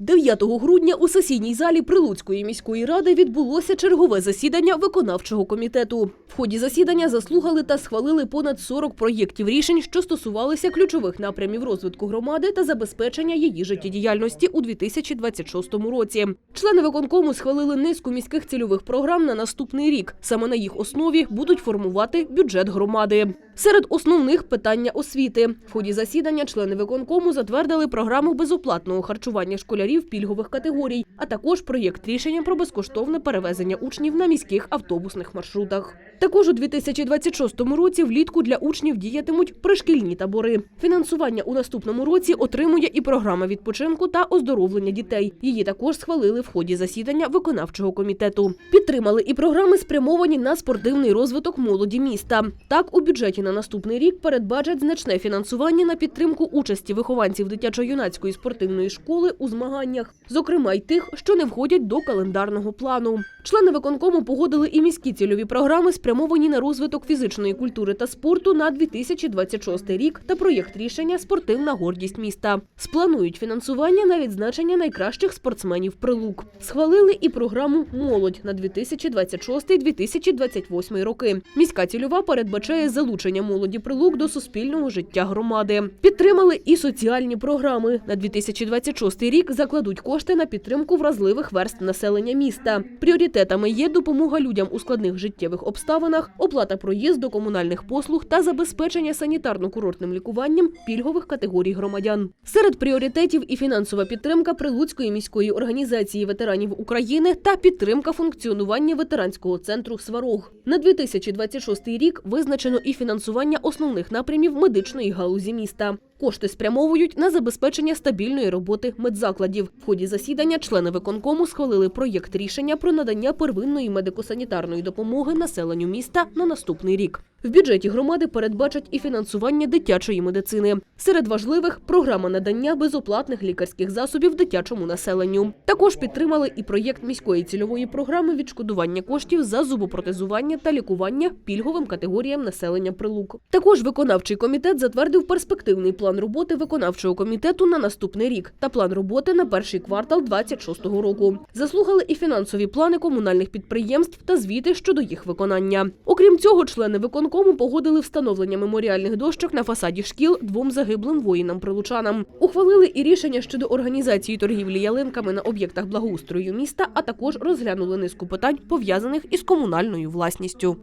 9 грудня у сесійній залі Прилуцької міської ради відбулося чергове засідання виконавчого комітету. В ході засідання заслухали та схвалили понад 40 проєктів рішень, що стосувалися ключових напрямів розвитку громади та забезпечення її життєдіяльності у 2026 році. Члени виконкому схвалили низку міських цільових програм на наступний рік. Саме на їх основі будуть формувати бюджет громади. Серед основних питання освіти. В ході засідання члени виконкому затвердили програму безоплатного харчування школярів пільгових категорій, а також проєкт рішення про безкоштовне перевезення учнів на міських автобусних маршрутах. Також у 2026 році влітку для учнів діятимуть пришкільні табори. Фінансування у наступному році отримує і програма відпочинку та оздоровлення дітей. Її також схвалили в ході засідання виконавчого комітету. Підтримали і програми, спрямовані на спортивний розвиток молоді міста. Так, у бюджеті на наступний рік передбачать значне фінансування на підтримку участі вихованців дитячо-юнацької спортивної школи у змаганнях, зокрема й тих, що не входять до календарного плану. Члени виконкому погодили і міські цільові програми, спрямовані на розвиток фізичної культури та спорту на 2026 рік та проєкт рішення Спортивна гордість міста. Спланують фінансування на відзначення найкращих спортсменів прилук. Схвалили і програму Молодь на 2026-2028 роки. Міська цільова передбачає залучення молоді прилук до суспільного життя громади. Підтримали і соціальні програми. На 2026 рік закладуть кошти на підтримку вразливих верств населення міста. Пріоритетами є допомога людям у складних життєвих обставинах, оплата проїзду комунальних послуг та забезпечення санітарно-курортним лікуванням пільгових категорій громадян. Серед пріоритетів і фінансова підтримка Прилуцької міської організації ветеранів України та підтримка функціонування ветеранського центру Сварог. На 2026 рік визначено і фінансування основних напрямів медичної галузі міста. Кошти спрямовують на забезпечення стабільної роботи медзакладів. В ході засідання члени виконкому схвалили проєкт рішення про надання первинної медико-санітарної допомоги населенню міста на наступний рік. В бюджеті громади передбачать і фінансування дитячої медицини. Серед важливих програма надання безоплатних лікарських засобів дитячому населенню. Також підтримали і проєкт міської цільової програми відшкодування коштів за зубопротезування та лікування пільговим категоріям населення прилук. Також виконавчий комітет затвердив перспективний план роботи виконавчого комітету на наступний рік та план роботи на перший квартал 26-го року. Заслухали і фінансові плани комунальних підприємств та звіти щодо їх виконання. Окрім цього, члени виконкому погодили встановлення меморіальних дощок на фасаді шкіл двом загиблим воїнам-прилучанам. Ухвалили і рішення щодо організації торгівлі ялинками на об'єктах благоустрою міста, а також розглянули низку питань пов'язаних із комунальною власністю.